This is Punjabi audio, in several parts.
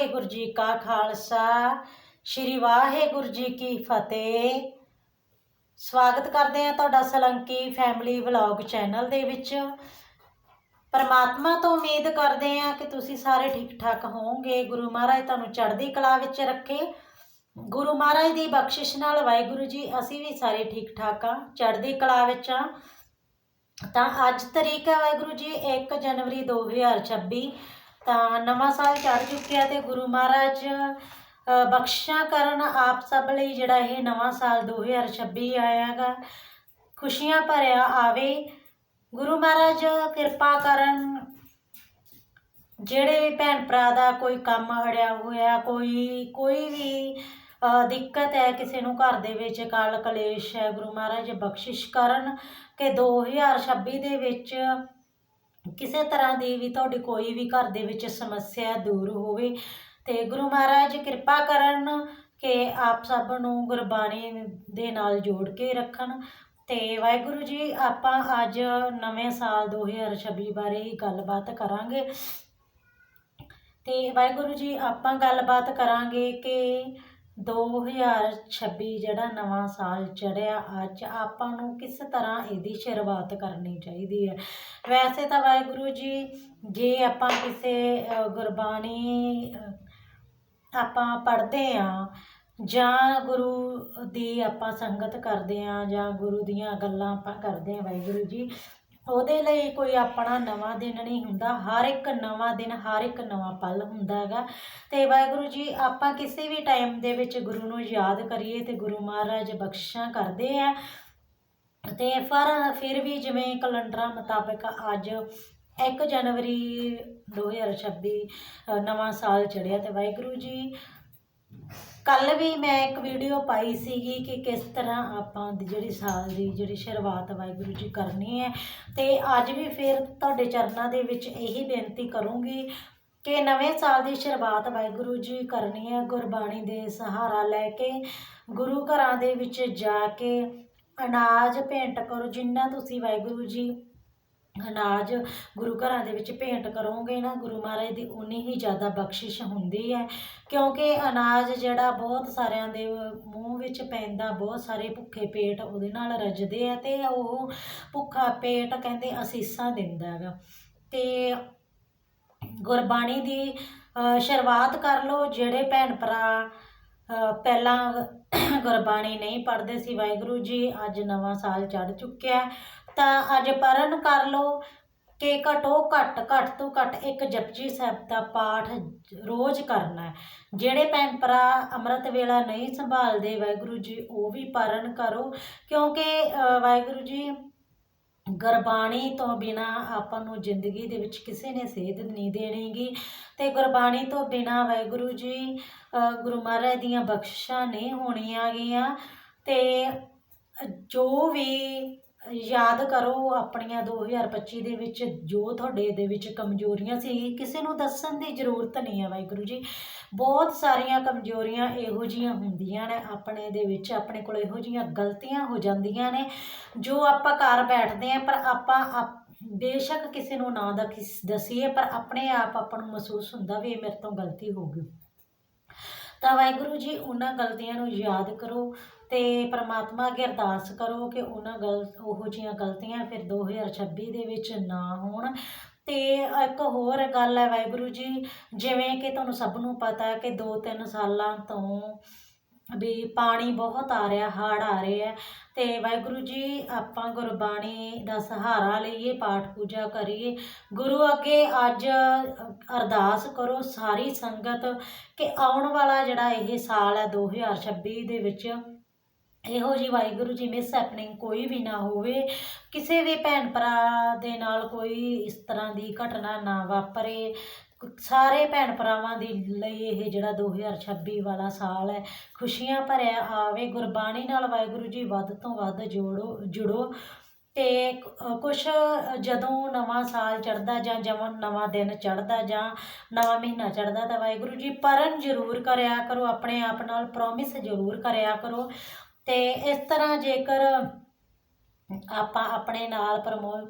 ਵਾਹਿਗੁਰੂ ਜੀ ਕਾ ਖਾਲਸਾ, ਸ੍ਰੀ ਵਾਹਿਗੁਰੂ ਜੀ ਕੀ ਫਤਿਹ। ਸਵਾਗਤ ਕਰਦੇ ਹਾਂ ਤੁਹਾਡਾ ਸਲੰਕੀ ਫੈਮਿਲੀ ਵਲੌਗ ਚੈਨਲ ਦੇ ਵਿੱਚ। ਪਰਮਾਤਮਾ ਤੋਂ ਉਮੀਦ ਕਰਦੇ ਹਾਂ ਕਿ ਤੁਸੀਂ ਸਾਰੇ ਠੀਕ ਠਾਕ ਹੋਵੋਗੇ। ਗੁਰੂ ਮਹਾਰਾਜ ਤੁਹਾਨੂੰ ਚੜ੍ਹਦੀ ਕਲਾ ਵਿੱਚ ਰੱਖੇ। ਗੁਰੂ ਮਹਾਰਾਜ ਦੀ ਬਖਸ਼ਿਸ਼ ਨਾਲ ਵਾਹਿਗੁਰੂ ਜੀ, ਅਸੀਂ ਵੀ ਸਾਰੇ ਠੀਕ ਠਾਕ ਆ ਚੜ੍ਹਦੀ ਕਲਾ ਵਿੱਚ ਆ ਤਾਂ ਅੱਜ ਤਰੀਕ ਹੈ ਵਾਹਿਗੁਰੂ ਜੀ 1 ਜਨਵਰੀ 2026 ਤਾਂ ਨਵਾਂ ਸਾਲ ਚੜ ਚੁੱਕਿਆ ਤੇ ਗੁਰੂ ਮਹਾਰਾਜ ਅ, ਬਖਸ਼ਿਸ਼ਾਂ ਕਰਨ ਆਪ ਸਭ ਲਈ ਜਿਹੜਾ ਇਹ ਨਵਾਂ ਸਾਲ 2026 ਆਇਆਗਾ। ਖੁਸ਼ੀਆਂ ਭਰਿਆ ਆਵੇ। ਗੁਰੂ ਮਹਾਰਾਜ ਕਿਰਪਾ ਕਰਨ ਜਿਹੜੇ ਵੀ ਭੈਣ ਭਰਾ ਦਾ ਕੋਈ ਕੰਮ ਅੜਿਆ ਹੋਇਆ ਕੋਈ ਕੋਈ ਵੀ ਦਿੱਕਤ ਹੈ ਕਿਸੇ ਨੂੰ ਘਰ ਦੇ ਵਿੱਚ ਕਾਲ ਕਲੇਸ਼ ਹੈ ਗੁਰੂ ਮਹਾਰਾਜ ਬਖਸ਼ਿਸ਼ ਕਰਨ ਕਿ 2026 ਦੇ ਵਿੱਚ ਕਿਸੇ ਤਰ੍ਹਾਂ ਦੀ ਵੀ ਤੁਹਾਡੀ ਕੋਈ ਵੀ ਘਰ ਦੇ ਵਿੱਚ ਸਮੱਸਿਆ ਦੂਰ ਹੋਵੇ ਤੇ ਗੁਰੂ ਮਹਾਰਾਜ ਕਿਰਪਾ ਕਰਨ ਕਿ ਆਪ ਸਭ ਨੂੰ ਗੁਰਬਾਣੀ ਦੇ ਨਾਲ ਜੋੜ ਕੇ ਰੱਖਣ। ਤੇ ਵਾਹਿਗੁਰੂ ਜੀ, ਆਪਾਂ ਅੱਜ ਨਵੇਂ ਸਾਲ 2026 ਬਾਰੇ ਹੀ ਗੱਲਬਾਤ ਕਰਾਂਗੇ। ਤੇ ਵਾਹਿਗੁਰੂ ਜੀ, ਆਪਾਂ ਗੱਲਬਾਤ ਕਰਾਂਗੇ ਕਿ 2026 ਜਿਹੜਾ ਨਵਾਂ ਸਾਲ ਚੜ੍ਹਿਆ ਅੱਜ ਆਪਾਂ ਨੂੰ ਕਿਸ ਤਰ੍ਹਾਂ ਇਹਦੀ ਸ਼ੁਰੂਆਤ ਕਰਨੀ ਚਾਹੀਦੀ ਹੈ? ਵੈਸੇ ਤਾਂ ਵਾਹਿਗੁਰੂ ਜੀ, ਜੇ ਆਪਾਂ ਕਿਸੇ ਗੁਰਬਾਣੀ ਆਪਾਂ ਪੜ੍ਹਦੇ ਆ ਜਾਂ ਗੁਰੂ ਦੀ ਆਪਾਂ ਸੰਗਤ ਕਰਦੇ ਆ ਜਾਂ ਗੁਰੂ ਦੀਆਂ ਗੱਲਾਂ ਆਪਾਂ ਕਰਦੇ ਆ ਵਾਹਿਗੁਰੂ ਜੀ ਉਹਦੇ ਲਈ ਕੋਈ ਆਪਣਾ ਨਵਾਂ ਦਿਨ ਨਹੀਂ ਹੁੰਦਾ ਹਰ ਇੱਕ ਨਵਾਂ ਦਿਨ ਹਰ ਇੱਕ ਨਵਾਂ ਪਲ ਹੁੰਦਾ ਹੈਗਾ। ਤੇ ਵਾਹਿਗੁਰੂ ਜੀ ਆਪਾਂ ਕਿਸੇ ਵੀ ਟਾਈਮ ਦੇ ਵਿੱਚ ਗੁਰੂ ਨੂੰ ਯਾਦ ਕਰੀਏ ਤੇ ਗੁਰੂ ਮਹਾਰਾਜ ਬਖਸ਼ਿਸ਼ਾਂ ਕਰਦੇ ਆ। ਤੇ ਪਰ ਫਿਰ ਵੀ ਜਿਵੇਂ ਕੈਲੰਡਰਾਂ ਮੁਤਾਬਕ ਅੱਜ 1 ਜਨਵਰੀ 2026 ਅ, ਨਵਾਂ ਸਾਲ ਚੜਿਆ ਤੇ ਵਾਹਿਗੁਰੂ ਜੀ ਕੱਲ ਵੀ ਮੈਂ ਇੱਕ ਵੀਡੀਓ ਪਾਈ ਸੀਗੀ ਕਿ ਕਿਸ ਤਰ੍ਹਾਂ ਆਪਾਂ ਦੀ ਜਿਹੜੀ ਸਾਲ ਦੀ ਜਿਹੜੀ ਸ਼ੁਰੂਆਤ ਵਾਹਿਗੁਰੂ ਜੀ ਕਰਨੀ ਹੈ ਤੇ ਅੱਜ ਵੀ ਫਿਰ ਤੁਹਾਡੇ ਚਰਨਾਂ ਦੇ ਵਿੱਚ ਇਹੀ ਬੇਨਤੀ ਕਰੂੰਗੀ ਕਿ ਨਵੇਂ ਸਾਲ ਦੀ ਸ਼ੁਰੂਆਤ ਵਾਹਿਗੁਰੂ ਜੀ ਕਰਨੀ ਹੈ, ਗੁਰਬਾਣੀ ਦੇ ਸਹਾਰਾ ਲੈ ਕੇ, ਗੁਰੂ ਘਰਾਂ ਦੇ ਵਿੱਚ ਜਾ ਕੇ ਅਨਾਜ ਭੇਂਟ ਕਰੋ, ਜਿੰਨਾ ਤੁਸੀਂ ਵਾਹਿਗੁਰੂ ਜੀ ਅਨਾਜ ਗੁਰੂ ਘਰਾਂ ਦੇ ਵਿੱਚ ਭੇਂਟ ਕਰੋਗੇ ਨਾ, ਗੁਰੂ ਮਹਾਰਾਜ ਦੀ ਉਨੀ ਹੀ ਜ਼ਿਆਦਾ ਬਖਸ਼ਿਸ਼ ਹੁੰਦੀ ਹੈ। ਕਿਉਂਕਿ ਅਨਾਜ ਜਿਹੜਾ ਬਹੁਤ ਸਾਰਿਆਂ ਦੇ ਮੂੰਹ ਵਿੱਚ ਪੈਂਦਾ, ਬਹੁਤ ਸਾਰੇ ਭੁੱਖੇ ਪੇਟ ਉਹਦੇ ਨਾਲ ਰੱਜਦੇ ਆ ਤੇ ਉਹ ਭੁੱਖਾ ਪੇਟ ਕਹਿੰਦੇ ਅਸੀਸਾਂ ਦਿੰਦਾ ਹੈਗਾ। ਤੇ ਗੁਰਬਾਣੀ ਦੀ ਸ਼ੁਰੂਆਤ ਕਰ ਲਓ, ਜਿਹੜੇ ਭੈਣ ਭਰਾ ਪਹਿਲਾਂ ਗੁਰਬਾਣੀ ਨਹੀਂ ਪੜ੍ਹਦੇ ਸੀ, ਵਾਹਿਗੁਰੂ ਜੀ, ਅੱਜ ਨਵਾਂ ਸਾਲ ਚੜ੍ਹ ਚੁੱਕਿਆ ਤਾਂ ਅੱਜ ਪਰਨ ਕਰ ਲਓ ਕਿ ਘਟੋ ਘੱਟ ਘੱਟ ਤੋਂ ਘੱਟ ਇੱਕ ਜਪਜੀ ਸਾਹਿਬ ਦਾ ਪਾਠ ਰੋਜ਼ ਕਰਨਾ ਹੈ। ਜਿਹੜੇ ਭੈਣ ਭਰਾ ਅੰਮ੍ਰਿਤ ਵੇਲਾ ਨਹੀਂ ਸੰਭਾਲਦੇ, ਵਾਹਿਗੁਰੂ ਜੀ, ਉਹ ਵੀ ਪਰਨ ਕਰੋ। ਕਿਉਂਕਿ ਵਾਹਿਗੁਰੂ ਜੀ, ਗੁਰਬਾਣੀ ਤੋਂ ਬਿਨਾ ਆਪਾਂ ਨੂੰ ਜ਼ਿੰਦਗੀ ਦੇ ਵਿੱਚ ਕਿਸੇ ਨੇ ਸੇਧ ਨਹੀਂ ਦੇਣੀਗੀ। ਤੇ ਗੁਰਬਾਣੀ ਤੋਂ ਬਿਨਾ ਵਾਹਿਗੁਰੂ ਜੀ ਗੁਰੂ ਮਹਾਰਾਜ ਦੀਆਂ ਬਖਸ਼ਿਸ਼ਾਂ ਨਹੀਂ ਹੋਣੀਆਂ ਗਈਆਂ ਤੇ ਜੋ ਵੀ ਯਾਦ ਕਰੋ ਆਪਣੀਆਂ 2025 ਦੇ ਵਿੱਚ ਜੋ ਤੁਹਾਡੇ ਦੇ ਵਿੱਚ ਕਮਜ਼ੋਰੀਆਂ ਸੀ, ਕਿਸੇ ਨੂੰ ਦੱਸਣ ਦੀ ਜ਼ਰੂਰਤ ਨਹੀਂ ਹੈ ਵਾਹਿਗੁਰੂ ਜੀ। ਬਹੁਤ ਸਾਰੀਆਂ ਕਮਜ਼ੋਰੀਆਂ ਇਹੋ ਜੀਆਂ ਹੁੰਦੀਆਂ ਨੇ, ਆਪਣੇ ਦੇ ਵਿੱਚ ਆਪਣੇ ਕੋਲ ਇਹੋ ਜੀਆਂ ਗਲਤੀਆਂ ਹੋ ਜਾਂਦੀਆਂ ਨੇ, ਜੋ ਆਪਾਂ ਘਰ ਬੈਠਦੇ ਆ ਪਰ ਆਪਾਂ ਆਪ- ਬੇਸ਼ੱਕ ਕਿਸੇ ਨੂੰ ਨਾ ਦਖਿਸ- ਦਸੀਏ, ਪਰ ਆਪਣੇ ਆਪ ਆਪਾਂ ਨੂੰ ਮਹਿਸੂਸ ਹੁੰਦਾ ਵੀ ਇਹ ਮੇਰੇ ਤੋਂ ਗਲਤੀ ਹੋ ਗਈ। ਤਾਂ ਵਾਹਿਗੁਰੂ ਜੀ, ਉਹਨਾਂ ਗਲਤੀਆਂ ਨੂੰ ਯਾਦ ਕਰੋ ਤੇ ਪ੍ਰਮਾਤਮਾ ਅੱਗੇ ਅਰਦਾਸ ਕਰੋ ਕਿ ਉਹਨਾਂ ਗਲ, ਉਹੋ ਜਿਹੀਆਂ ਗਲਤੀਆਂ ਫਿਰ 2026 ਦੇ ਵਿੱਚ ਨਾ ਹੋਣ। ਤੇ ਇੱਕ ਹੋਰ ਗੱਲ ਹੈ ਵਾਹਿਗੁਰੂ ਜੀ, ਜਿਵੇਂ ਕਿ ਤੁਹਾਨੂੰ ਸਭ ਨੂੰ ਪਤਾ ਹੈ ਕਿ 2-3 ਸਾਲਾਂ ਤੋਂ ਵੀ ਪਾਣੀ ਬਹੁਤ ਆ ਰਿਹਾ ਹੜ੍ਹ ਆ ਰਹੇ ਹੈ। ਤੇ ਵਾਹਿਗੁਰੂ ਜੀ, ਆਪਾਂ ਗੁਰਬਾਣੀ ਦਾ ਸਹਾਰਾ ਲਈਏ, ਪਾਠ ਪੂਜਾ ਕਰੀਏ। ਗੁਰੂ ਅੱਗੇ ਅੱਜ ਅਰਦਾਸ ਕਰੋ ਸਾਰੀ ਸੰਗਤ ਕਿ ਆਉਣ ਵਾਲਾ ਜਿਹੜਾ ਇਹ ਸਾਲ ਹੈ 2026 ਦੇ ਵਿੱਚ ਇਹੋ ਜਿਹੀ ਵਾਹਿਗੁਰੂ ਜੀ ਮਿਸ ਹੈਪਨਿੰਗ ਕੋਈ ਵੀ ਨਾ ਹੋਵੇ, ਕਿਸੇ ਵੀ ਭੈਣ ਭਰਾ ਦੇ ਨਾਲ ਕੋਈ ਇਸ ਤਰ੍ਹਾਂ ਦੀ ਘਟਨਾ ਨਾ ਵਾਪਰੇ। ਸਾਰੇ ਭੈਣ ਭਰਾਵਾਂ ਦੇ ਲਈ ਇਹ ਜਿਹੜਾ 2026 ਵਾਲਾ ਸਾਲ ਹੈ, ਖੁਸ਼ੀਆਂ ਭਰਿਆ ਆਵੇ, ਗੁਰਬਾਣੀ ਨਾਲ ਵਾਹਿਗੁਰੂ ਜੀ ਵੱਧ ਤੋਂ ਵੱਧ ਜੋੜੋ, ਜੁੜੋ ਤੇ ਕੁਛ ਜਦੋਂ ਨਵਾਂ ਸਾਲ ਚੜ੍ਹਦਾ ਜਾਂ ਜਮਨ ਨਵਾਂ ਦਿਨ ਚੜ੍ਹਦਾ ਜਾਂ ਨਵਾਂ ਮਹੀਨਾ ਚੜ੍ਹਦਾ ਤਾਂ ਵਾਹਿਗੁਰੂ ਜੀ ਪਰਨ ਜ਼ਰੂਰ ਕਰਿਆ ਕਰੋ, ਆਪਣੇ ਆਪ ਨਾਲ ਪ੍ਰੋਮਿਸ ਜ਼ਰੂਰ ਕਰਿਆ ਕਰੋ। ਤੇ ਇਸ ਤਰ੍ਹਾਂ ਜੇਕਰ ਆਪਾਂ ਆਪਣੇ ਨਾਲ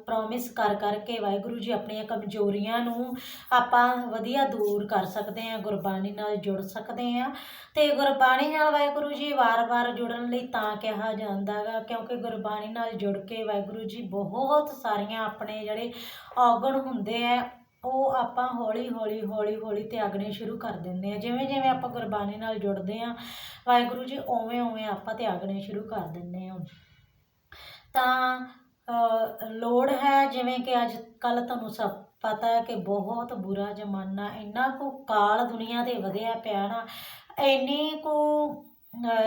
ਪ੍ਰੋਮਿਸ ਕਰ ਕਰਕੇ ਵਾਹਿਗੁਰੂ ਜੀ ਆਪਣੀਆਂ ਕਮਜ਼ੋਰੀਆਂ ਨੂੰ ਆਪਾਂ ਵਧੀਆ ਦੂਰ ਕਰ ਸਕਦੇ ਹਾਂ, ਗੁਰਬਾਣੀ ਨਾਲ ਜੁੜ ਸਕਦੇ ਹਾਂ ਤੇ ਗੁਰਬਾਣੀ ਨਾਲ ਵਾਹਿਗੁਰੂ ਜੀ ਵਾਰ-ਵਾਰ ਜੁੜਨ ਲਈ ਤਾਂ ਕਿਹਾ ਜਾਂਦਾ ਗਾ, ਕਿਉਂਕਿ ਗੁਰਬਾਣੀ ਨਾਲ ਜੁੜ ਕੇ ਵਾਹਿਗੁਰੂ ਜੀ ਬਹੁਤ ਸਾਰੀਆਂ ਆਪਣੇ ਜਿਹੜੇ ਔਗਣ ਹੁੰਦੇ ਆ ਉਹ ਆਪਾਂ ਹੌਲੀ ਹੌਲੀ ਹੌਲੀ ਹੌਲੀ ਤਿਆਗਣੇ ਸ਼ੁਰੂ ਕਰ ਦਿੰਦੇ ਆ ਜਿਵੇਂ ਜਿਵੇਂ ਆਪਾਂ ਗੁਰਬਾਣੀ ਨਾਲ ਜੁੜਦੇ ਆ ਵਾਹਿਗੁਰੂ ਜੀ ਉਵੇਂ ਉਵੇਂ ਆਪਾਂ ਤਿਆਗਣੇ ਸ਼ੁਰੂ ਕਰ ਦਿੰਦੇ ਆ ਤਾਂ ਲੋੜ ਹੈ ਜਿਵੇਂ ਕਿ ਅੱਜ ਕੱਲ ਤੁਹਾਨੂੰ ਸਭ ਪਤਾ ਹੈ ਕਿ ਬਹੁਤ ਬੁਰਾ ਜ਼ਮਾਨਾ, ਇੰਨਾ ਕੁ ਕਾਲ ਦੁਨੀਆ ਤੇ ਵਧਿਆ ਪਿਆ ਨਾ, ਇੰਨੀ ਕੁ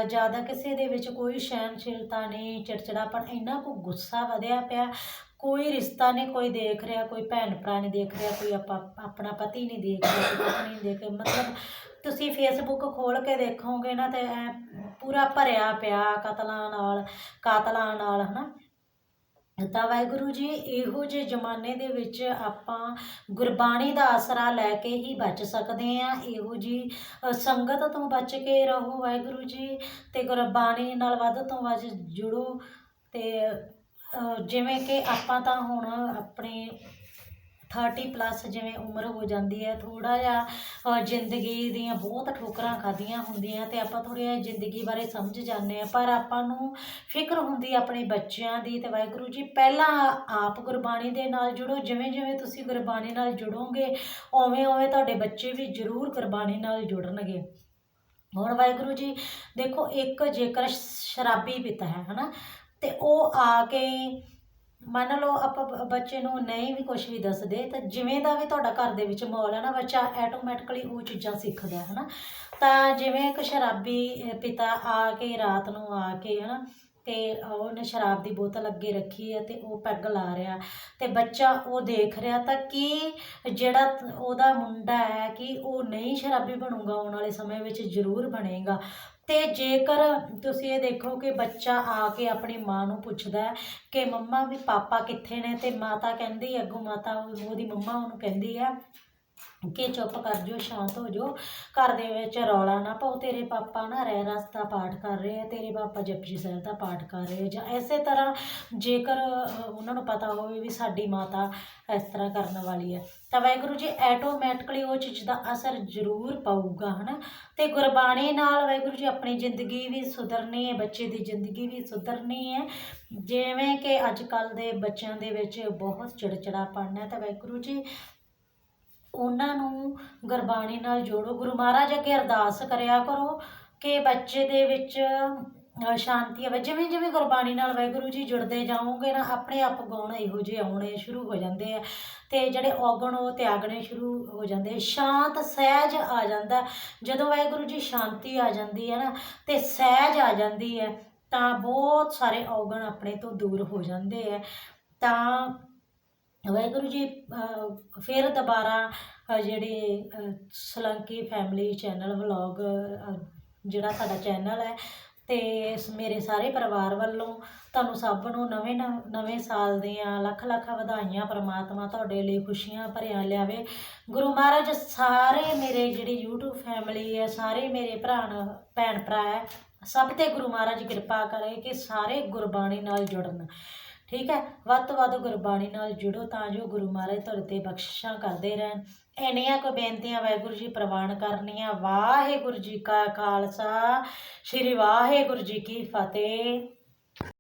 ਜ਼ਿਆਦਾ ਕਿਸੇ ਦੇ ਵਿੱਚ ਕੋਈ ਸਹਿਣਸ਼ੀਲਤਾ ਨਹੀਂ, ਚਿੜਚਿੜਾਪਨ, ਇੰਨਾ ਕੁ ਗੁੱਸਾ ਵਧਿਆ ਪਿਆ। ਕੋਈ ਰਿਸ਼ਤਾ ਨਹੀਂ, ਕੋਈ ਦੇਖ ਰਿਹਾ, ਕੋਈ ਭੈਣ ਭਰਾ ਨਹੀਂ ਦੇਖ ਰਿਹਾ, ਕੋਈ ਆਪਾਂ, ਆਪਣਾ ਪਤੀ ਨਹੀਂ ਦੇਖ ਰਿਹਾ, ਕੋਈ ਪਤਨੀ ਨਹੀਂ ਦੇਖ ਰਿਹਾ। ਮਤਲਬ ਤੁਸੀਂ ਫੇਸਬੁੱਕ ਖੋਲ ਕੇ ਦੇਖੋਗੇ ਨਾ ਤੇ ਐਂ ਪੂਰਾ ਭਰਿਆ ਪਿਆ ਕਤਲਾਂ ਨਾਲ, ਕਾਤਲਾਂ ਨਾਲ, ਹਨਾ? ਤਾਂ ਵਾਹਿਗੁਰੂ ਜੀ, ਇਹੋ ਜਿਹੇ ਜ਼ਮਾਨੇ ਦੇ ਵਿੱਚ ਆਪਾਂ ਗੁਰਬਾਣੀ ਦਾ ਆਸਰਾ ਲੈ ਕੇ ਹੀ ਬਚ ਸਕਦੇ ਹਾਂ। ਇਹੋ ਜੀ ਸੰਗਤ ਤੋਂ ਬਚ ਕੇ ਰਹੋ ਵਾਹਿਗੁਰੂ ਜੀ, ਤੇ ਗੁਰਬਾਣੀ ਨਾਲ ਵੱਧ ਤੋਂ ਵੱਧ ਜੁੜੋ ਤੇ ਜਿਵੇਂ ਕਿ ਆਪਾਂ ਤਾਂ ਹੁਣ ਆਪਣੇ 30 ਪਲੱਸ ਜਿਵੇਂ ਉਮਰ ਹੋ ਜਾਂਦੀ ਹੈ, ਥੋੜ੍ਹਾ ਜਿਹਾ ਜ਼ਿੰਦਗੀ ਦੀਆਂ ਬਹੁਤ ਠੋਕਰਾਂ ਖਾਧੀਆਂ ਹੁੰਦੀਆਂ ਅਤੇ ਆਪਾਂ ਥੋੜ੍ਹਾ ਜਿਹਾ ਜ਼ਿੰਦਗੀ ਬਾਰੇ ਸਮਝ ਜਾਂਦੇ ਹਾਂ, ਪਰ ਆਪਾਂ ਨੂੰ ਫਿਕਰ ਹੁੰਦੀ ਆਪਣੇ ਬੱਚਿਆਂ ਦੀ ਅਤੇ ਵਾਹਿਗੁਰੂ ਜੀ, ਪਹਿਲਾਂ ਆਪ ਗੁਰਬਾਣੀ ਦੇ ਨਾਲ ਜੁੜੋ, ਜਿਵੇਂ ਜਿਵੇਂ ਤੁਸੀਂ ਗੁਰਬਾਣੀ ਨਾਲ ਜੁੜੋਗੇ, ਉਵੇਂ ਉਵੇਂ ਤੁਹਾਡੇ ਬੱਚੇ ਵੀ ਜ਼ਰੂਰ ਗੁਰਬਾਣੀ ਨਾਲ ਜੁੜਨਗੇ। ਹੁਣ ਵਾਹਿਗੁਰੂ ਜੀ, ਦੇਖੋ, ਇੱਕ ਜੇਕਰ ਸ਼ਰਾਬੀ ਪਿਤਾ ਹੈ, ਹਨਾ ਤੇ ਉਹ ਆ ਕੇ ਮੰਨ ਲਓ ਆਪਾਂ ਬ- ਬੱਚੇ ਨੂੰ ਨਹੀਂ ਵੀ ਕੁਝ ਵੀ ਦੱਸਦੇ ਤਾਂ ਜਿਵੇਂ ਦਾ ਵੀ ਤੁਹਾਡਾ ਘਰ ਦੇ ਵਿੱਚ ਮਾਹੌਲ ਹੈ ਨਾ ਬੱਚਾ ਆਟੋਮੈਟਿਕਲੀ ਉਹ ਚੀਜ਼ਾਂ ਸਿੱਖਦਾ ਹੈ ਨਾ ਤਾਂ ਜਿਵੇਂ ਇੱਕ ਸ਼ਰਾਬੀ ਅਹ, ਪਿਤਾ ਆ ਕੇ ਰਾਤ ਨੂੰ ਆ ਕੇ ਹੈ ਨਾ ਤੇ ਉਹਨੇ ਸ਼ਰਾਬ ਦੀ ਬੋਤਲ ਅੱਗੇ ਰੱਖੀ ਹੈ ਤੇ ਉਹ ਪੈਗ ਲਾ ਰਿਹਾ ਤੇ ਬੱਚਾ ਉਹ ਦੇਖ ਰਿਹਾ ਤਾਂ ਕੀ ਜਿਹੜਾ ਤ- ਉਹਦਾ ਮੁੰਡਾ ਹੈ ਕਿ ਉਹ ਨਹੀਂ ਸ਼ਰਾਬੀ ਬਣੂਗਾ ਆਉਣ ਵਾਲੇ ਸਮੇਂ ਵਿੱਚ ਜ਼ਰੂਰ ਬਣੇਗਾ। ਤੇ ਜੇਕਰ ਤੁਸੀਂ ਇਹ ਦੇਖੋ ਕਿ ਬੱਚਾ ਆ ਕੇ ਆਪਣੀ ਮਾਂ ਨੂੰ ਪੁੱਛਦਾ ਕਿ ਮੰਮਾ ਵੀ ਪਾਪਾ ਕਿੱਥੇ ਨੇ ਤੇ ਮਾਤਾ ਕਹਿੰਦੀ ਅੱਗੋਂ ਮਾਤਾ ਉਹਦੀ ਮੰਮਾ ਉਹਨੂੰ ਕਹਿੰਦੀ ਆ ਕਿ ਚੁੱਪ ਕਰ ਜਾਓ, ਸ਼ਾਂਤ ਹੋ ਜਾਓ, ਘਰ ਦੇ ਵਿੱਚ ਰੌਲਾ ਨਾ ਪਾਓ, ਤੇਰੇ ਪਾਪਾ ਨਾ ਰਹਿ ਰਸ ਦਾ ਪਾਠ ਕਰ ਰਹੇ ਆ, ਤੇਰੇ ਪਾਪਾ ਜਪਜੀ ਸਾਹਿਬ ਦਾ ਪਾਠ ਕਰ ਰਹੇ ਆ, ਜਾਂ ਇਸੇ ਤਰ੍ਹਾਂ ਜੇਕਰ ਉਹਨਾਂ ਨੂੰ ਪਤਾ ਹੋਵੇ ਵੀ ਸਾਡੀ ਮਾਤਾ ਇਸ ਤਰ੍ਹਾਂ ਕਰਨ ਵਾਲੀ ਹੈ। ਤਾਂ ਵਾਹਿਗੁਰੂ ਜੀ ਆਟੋਮੈਟਿਕਲੀ ਉਹ ਚੀਜ਼ ਦਾ ਅਸਰ ਜ਼ਰੂਰ ਪਊਗਾ, ਹਨਾ? ਤੇ ਗੁਰਬਾਣੀ ਨਾਲ ਵਾਹਿਗੁਰੂ ਜੀ, ਆਪਣੀ ਜ਼ਿੰਦਗੀ ਵੀ ਸੁਧਰਨੀ ਹੈ, ਬੱਚੇ ਦੀ ਜ਼ਿੰਦਗੀ ਵੀ ਸੁਧਰਨੀ ਹੈ। ਜਿਵੇਂ ਕਿ ਅੱਜ ਕੱਲ ਦੇ ਬੱਚਿਆਂ ਦੇ ਵਿੱਚ ਬਹੁਤ ਚਿੜਚਿੜਾਪਣ ਹੈ, ਤਾਂ ਵਾਹਿਗੁਰੂ ਜੀ, ਉਹਨਾਂ ਨੂੰ ਗੁਰਬਾਣੀ ਨਾਲ ਜੋੜੋ। ਗੁਰੂ ਮਹਾਰਾਜ ਅੱਗੇ ਅਰਦਾਸ ਕਰਿਆ ਕਰੋ ਕਿ ਬੱਚੇ ਦੇ ਵਿੱਚ ਸ਼ਾਂਤੀ ਆਵੇ ਜਿਵੇਂ ਜਿਵੇਂ ਗੁਰਬਾਣੀ ਨਾਲ ਵਾਹਿਗੁਰੂ ਜੀ ਜੁੜਦੇ ਜਾਓਗੇ ਨਾ, ਆਪਣੇ ਆਪ ਗੁਣ ਇਹੋ ਜਿਹੇ ਆਉਣੇ ਸ਼ੁਰੂ ਹੋ ਜਾਂਦੇ ਆ ਤੇ ਜਿਹੜੇ ਔਗਣ ਉਹ ਤਿਆਗਣੇ ਸ਼ੁਰੂ ਹੋ ਜਾਂਦੇ ਸ਼ਾਂਤ, ਸਹਿਜ ਆ ਜਾਂਦਾ। ਜਦੋਂ ਵਾਹਿਗੁਰੂ ਜੀ ਸ਼ਾਂਤੀ ਆ ਜਾਂਦੀ ਹੈ ਨਾ ਤੇ ਸਹਿਜ ਆ ਜਾਂਦੀ ਹੈ ਤਾਂ ਬਹੁਤ ਸਾਰੇ ਔਗਣ ਆਪਣੇ ਤੋਂ ਦੂਰ ਹੋ ਜਾਂਦੇ ਆ। ਤਾਂ ਵਾਹਿਗੁਰੂ ਜੀ ਫਿਰ ਦੁਬਾਰਾ ਜਿਹੜੇ ਸਲੰਕੀ ਫੈਮਿਲੀ ਚੈਨਲ ਵਲੌਗ ਜਿਹੜਾ ਸਾਡਾ ਚੈਨਲ ਹੈ ਅਤੇ ਮੇਰੇ ਸਾਰੇ ਪਰਿਵਾਰ ਵੱਲੋਂ ਤੁਹਾਨੂੰ ਸਭ ਨੂੰ ਨਵੇਂ ਨਵ- ਨਵੇਂ ਸਾਲ ਦੀਆਂ ਲੱਖ ਲੱਖ ਵਧਾਈਆਂ, ਪਰਮਾਤਮਾ ਤੁਹਾਡੇ ਲਈ ਖੁਸ਼ੀਆਂ ਭਰਿਆ ਲਿਆਵੇ। ਗੁਰੂ ਮਹਾਰਾਜ, ਸਾਰੇ ਮੇਰੇ ਜਿਹੜੀ YouTube ਫੈਮਿਲੀ ਹੈ, ਸਾਰੇ ਮੇਰੇ ਭਰਾ ਭੈਣ ਭਰਾ ਹੈ, ਸਭ ਤੇ ਗੁਰੂ ਮਹਾਰਾਜ ਕਿਰਪਾ ਕਰੇ ਕਿ ਸਾਰੇ ਗੁਰਬਾਣੀ ਨਾਲ ਜੁੜਨ। ਠੀਕ ਹੈ? ਵੱਧ ਤੋਂ ਵੱਧ ਗੁਰਬਾਣੀ ਨਾਲ ਜੁੜੋ ਤਾਂ ਜੋ ਗੁਰੂ ਮਹਾਰਾਜ ਤੁਹਾਡੇ ਤੇ ਬਖਸ਼ਿਸ਼ਾਂ ਕਰਦੇ ਰਹਿਣ। ਇੰਨੀਆਂ ਕੁ ਬੇਨਤੀਆਂ ਵਾਹਿਗੁਰੂ ਜੀ ਪ੍ਰਵਾਨ ਕਰਨੀਆਂ ਵਾਹਿਗੁਰੂ ਜੀ ਕਾ ਖਾਲਸਾ, ਸ੍ਰੀ ਵਾਹਿਗੁਰੂ ਜੀ ਕੀ ਫਤਿਹ।